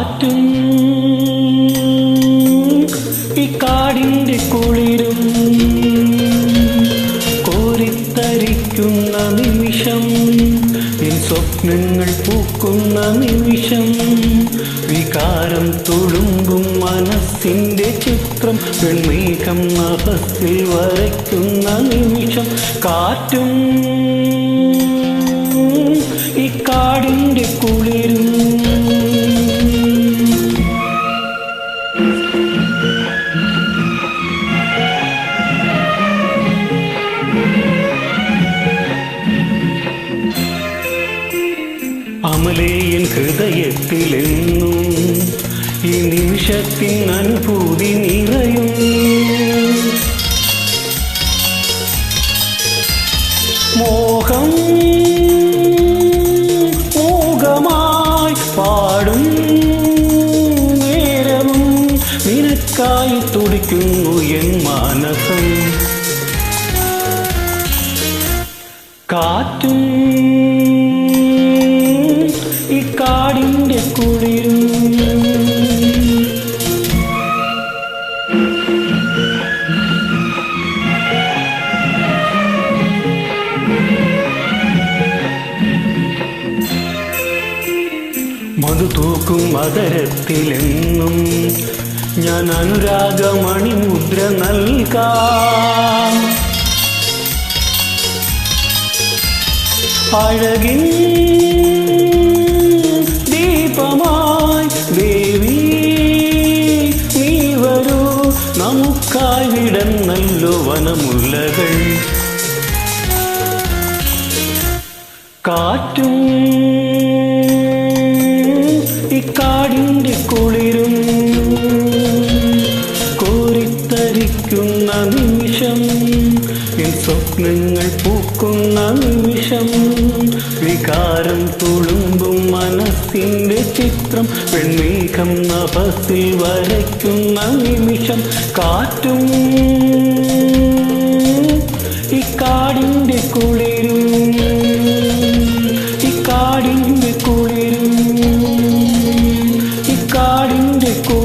കാറ്റും ഈ കാടിന്റെ കുളിരും കോരിത്തരിക്കുന്ന നിമിഷം എൻ സ്വപ്നങ്ങൾ പൂക്കുന്ന നിമിഷം വികാരം തുളുമ്പും മനസ്സിന്റെ ചിത്രം പെൺമീകം നഭത്തിൽ വരയ്ക്കുന്ന നിമിഷം കാറ്റും അമലേയൻ ഹൃദയത്തിലെന്നും ഈ നിമിഷത്തിൻ അനുഭൂതി നിറയും മോഹം മോഹമായി പാടും നേരവും നിനക്കായി തുടിക്കുന്നു എൻ മാനസം. കാറ്റും മധു തൂക്കും മതരത്തിലെന്നും ഞാൻ അനുരാഗമണി മുദ്ര നൽകാം. അഴകിൻ ദീപമായി ദേവി നീ വരൂ. നമുക്കായിടം നല്ലോ വനമുല്ലകൾ കാറ്റും ജനിക്കുന്ന നിമിഷം എൻ സ്വപ്നങ്ങൾ പൂക്കുന്ന നിമിഷം വികാരം തുളുമ്പും മനസ്സിന്റെ ചിത്രം പെൺമേഘം നഭസിൽ വരയ്ക്കുന്ന നിമിഷം കാറ്റും ഇക്കാടിന്റെ കുളിരും ഇക്കാടിന്റെ കുളിരും ഇക്കാടിന്റെ കുളിരും